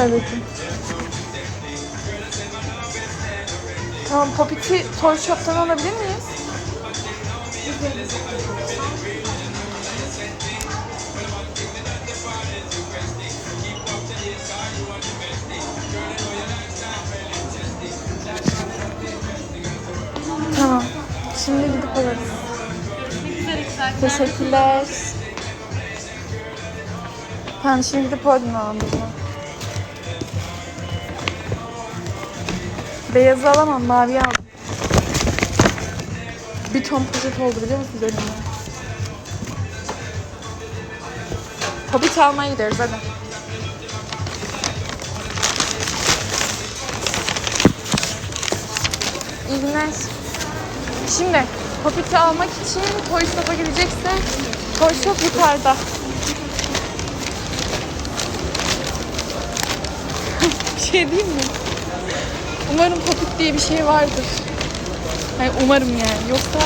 Evet. Tamam Popit'i Toy Shop'tan alabilir miyiz? Tamam. Şimdi gidip alırız. Teşekkürler. Tamam şimdi gidip oradan alalım Beyazı alamam, maviyi aldım. Bir ton poşet oldu biliyor musunuz önüme? Hobbit almaya gideriz hadi. İyi günler. Şimdi Hobbit'i almak için Toy Shop'a gidecekse Toy Shop yukarıda. şey diyeyim mi? Umarım Hobbit diye bir şey vardır. Hayır umarım yani. Yoksa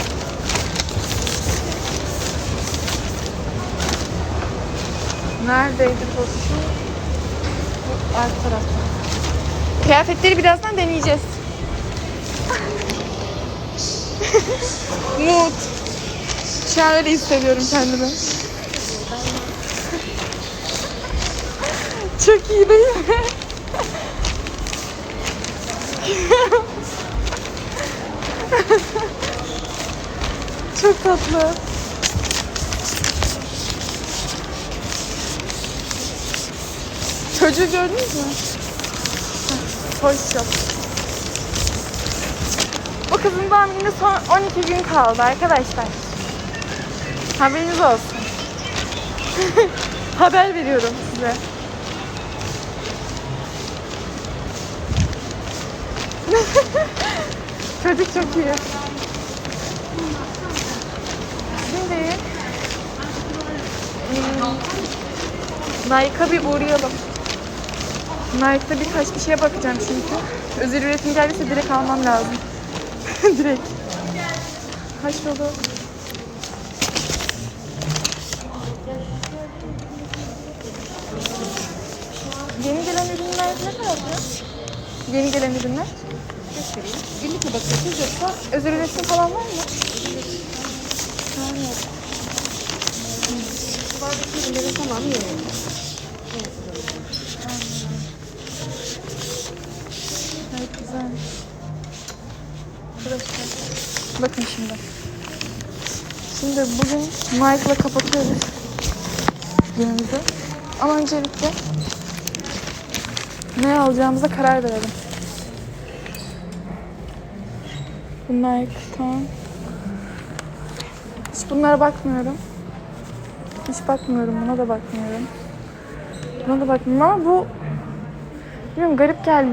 Neredeydi? Bu Alt tarafta. Kıyafetleri birazdan deneyeceğiz. Mut. Şu an öyle hissediyorum kendimi. Çok iyi değil mi? Çok tatlı. Çocuğu gördünüz mü? Shop. Bu kızın doğum son 12 gün kaldı arkadaşlar. Haberiniz olsun. Haber veriyorum size. Çocuk çok iyi. Şimdi hmm, Nike'a bir uğrayalım. Nike'da birkaç bir şeye bakacağım çünkü. Özel üretim geldiyse direkt almam lazım. direkt. Kaç oldu? Yeni gelen ürünler ne kadar? Yeni gelen ürünler? Göstereyim. Günlük mü bakıyorsunuz yoksa Özel üretim falan var mı? Ha, yok. bardaki ürünlerin tamamı yeni. Evet. Burası. Bakın şimdi. Şimdi bugün Nike'la kapatıyoruz günümüzü. Ama öncelikle ne alacağımıza karar verelim. Bu Nike'tan hiç bunlara bakmıyorum. Hiç bakmıyorum. Buna da bakmıyorum. Buna da bakmıyorum ama bu bilmiyorum garip geldi.